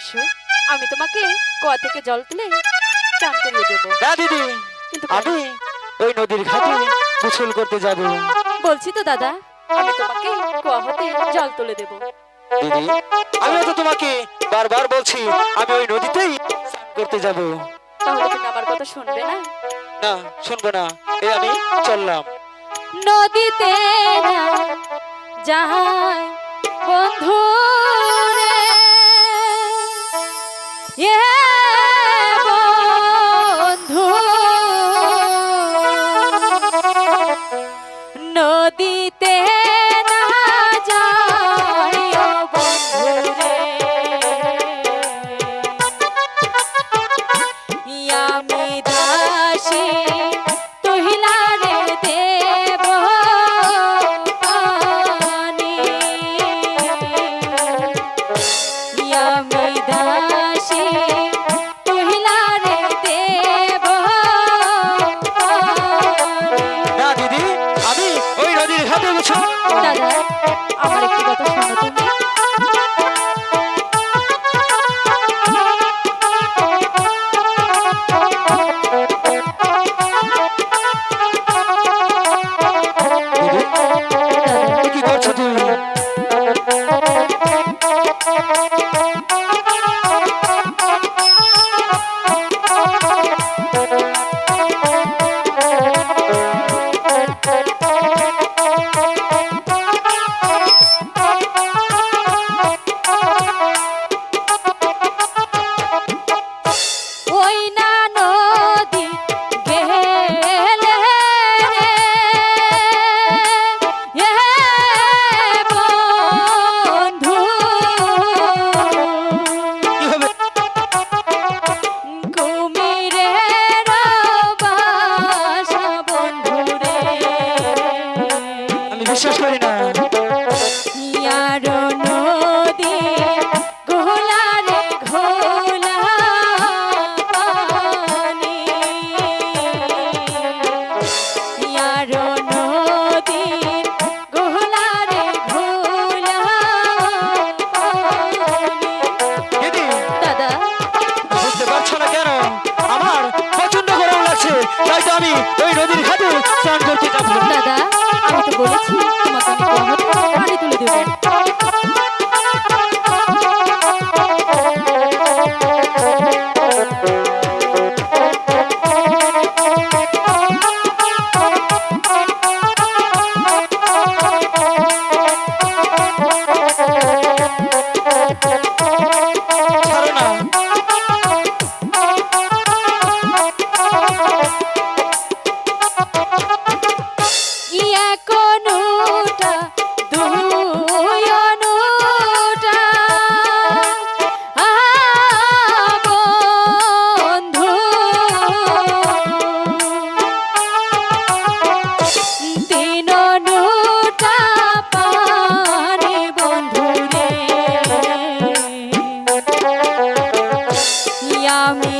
বসো আমি তোমাকে কুয়া থেকে জল তুলে চান করিয়ে দেবো। না দিদি। কিন্তু আমি ওই নদীর ঘাটে গোসল করতে যাব। বলছি তো দাদা আমি তোমাকে কুয়া হতে জল তুলে দেবো। দিদি আমিও তো তোমাকে বারবার বলছি আমি ওই নদীতেই স্নান করতে যাব। তাহলে তুমি আমার কথা শুনবে না? না শুনব না। এই আমি চললাম। নদীতে না যাহাই বন্ধু নদীতে না যাই ও বন্ধু রে আমি দাসী তহিলারে দাদা আমার একটি কথা শোনো তুমি। আমি ওই নদীর ঘাটে স্নান করতে যাব দাদা। আমি তো বলেছি। তোমাকে আমি me.